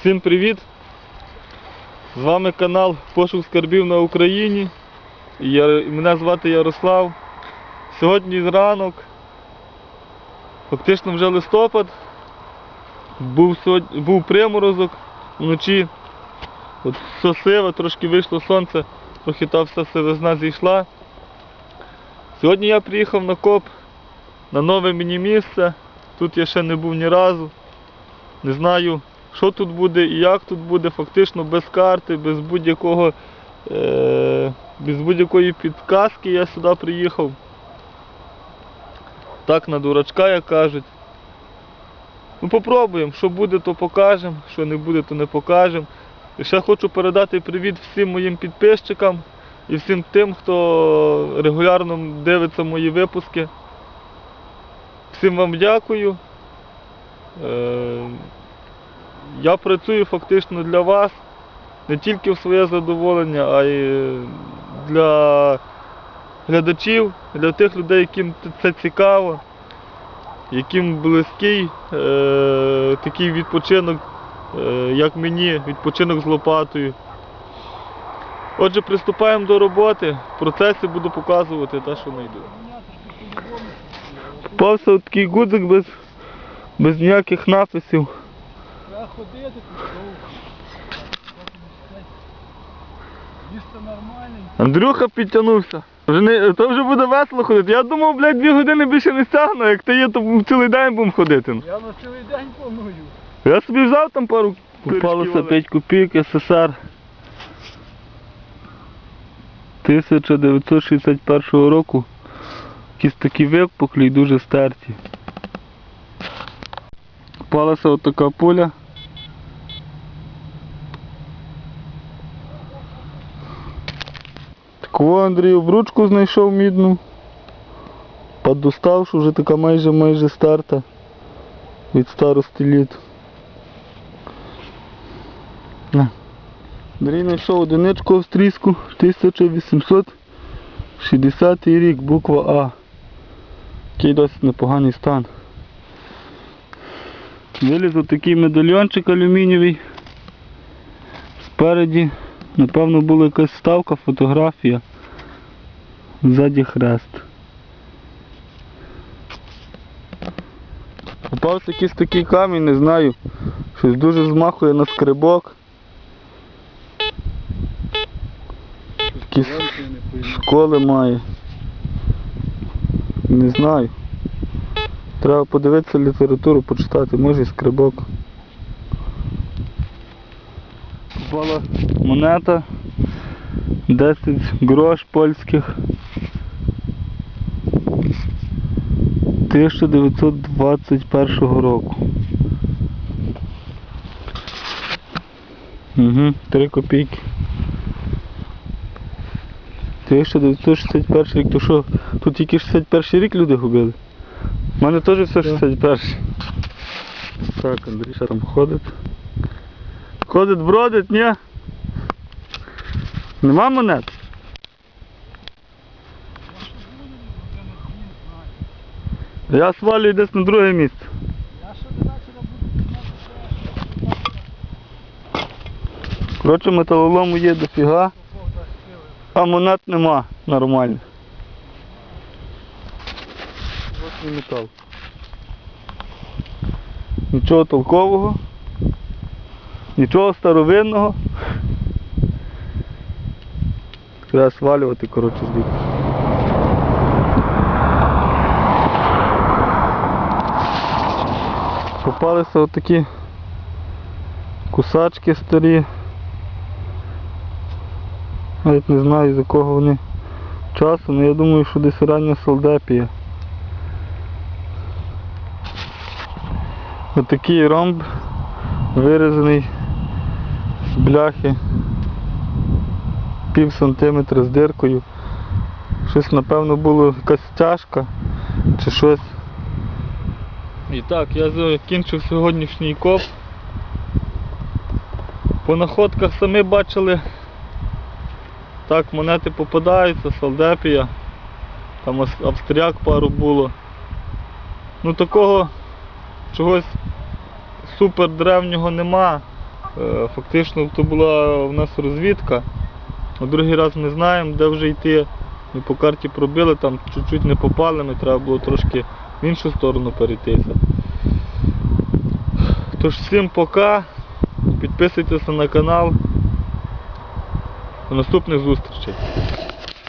Всім привіт! З вами канал Пошук скарбів на Україні. Я, мене звати Ярослав. Сьогодні зранок, фактично вже листопад, був, сьогодні, був приморозок вночі. От все сиве, трошки вийшло сонце, трохи та вся сивизна зійшла. Сьогодні я приїхав на коп на нове мені місце. Тут я ще не був ні разу. Не знаю, що тут буде і як тут буде, фактично без карти, без будь-якого е- без будь-якої підказки я сюди приїхав. Так на дурачка, як кажуть. Ну попробуємо, що буде, то покажемо, що не буде, то не покажемо. І ще хочу передати привіт всім моїм підписчикам і всім тим, хто регулярно дивиться мої випуски. Всім вам дякую. Е, Я працюю фактично для вас, не тільки в своє задоволення, а й для глядачів, для тих людей, яким це цікаво, яким близький е, такий відпочинок, е, як мені, відпочинок з лопатою. Отже, приступаємо до роботи. В процесі буду показувати те, що знайду. Попався такий гудзик без, без ніяких написів. Ходити тут довго. Місто нормальне. Андрюха підтягнувся. Вже не, то вже буде весело ходити. Я думав, блядь, дві години більше не стягну, як ти є, то цілий день будемо ходити. Я на цілий день планую. Я собі взяв там пару Пиріжків 5 копійок СССР 1961 року. Якісь такі випуклі і дуже стерті. Попалася отака пуля. Таку Андрію бручку знайшов мідну. Подоставшу, вже така майже майже старта від старості літ. Андрій знайшов одиничку австрійську 1860 рік, буква А. Який досить непоганий стан. Виліз отакий медальйончик алюмінієвий. Спереді, напевно, була якась ставка, фотографія. Ззаді хрест. Попався якийсь такий камінь, не знаю. Щось дуже змахує на скрибок. Якісь школи має. Не знаю. Треба подивитися літературу, почитати, може і скрибок. Була монета 10 грош польських. 1921 року. Угу, 3 копійки. 1961 рік, то що, тут тільки 61 рік люди губили? У мене теж все 61. Так, Андрій ще там ходить. Ходить, бродить, ні? Нема монет? Я свалюю десь на друге місце. Коротше, металолому є дофіга, а монет нема нормально. Нічого толкового, нічого старовинного. Треба свалювати, коротше, звідси. Попалися отакі кусачки старі. Навіть не знаю з якого вони часу, але я думаю, що десь рання солдепія. Отакий ромб вирізаний з бляхи пів сантиметра з диркою. Щось напевно було якась стяжка чи щось. І так, я закінчив сьогоднішній коп. По находках самі бачили. Так, монети попадаються, солдепія. Там австріяк пару було. Ну такого чогось супер древнього нема. Е, Фактично то була в нас розвідка. Другий раз ми знаємо, де вже йти. Ми по карті пробили, там чуть-чуть не попали, ми треба було трошки в іншу сторону перейтися. Тож всім пока. Підписуйтеся на канал. До наступних зустрічей.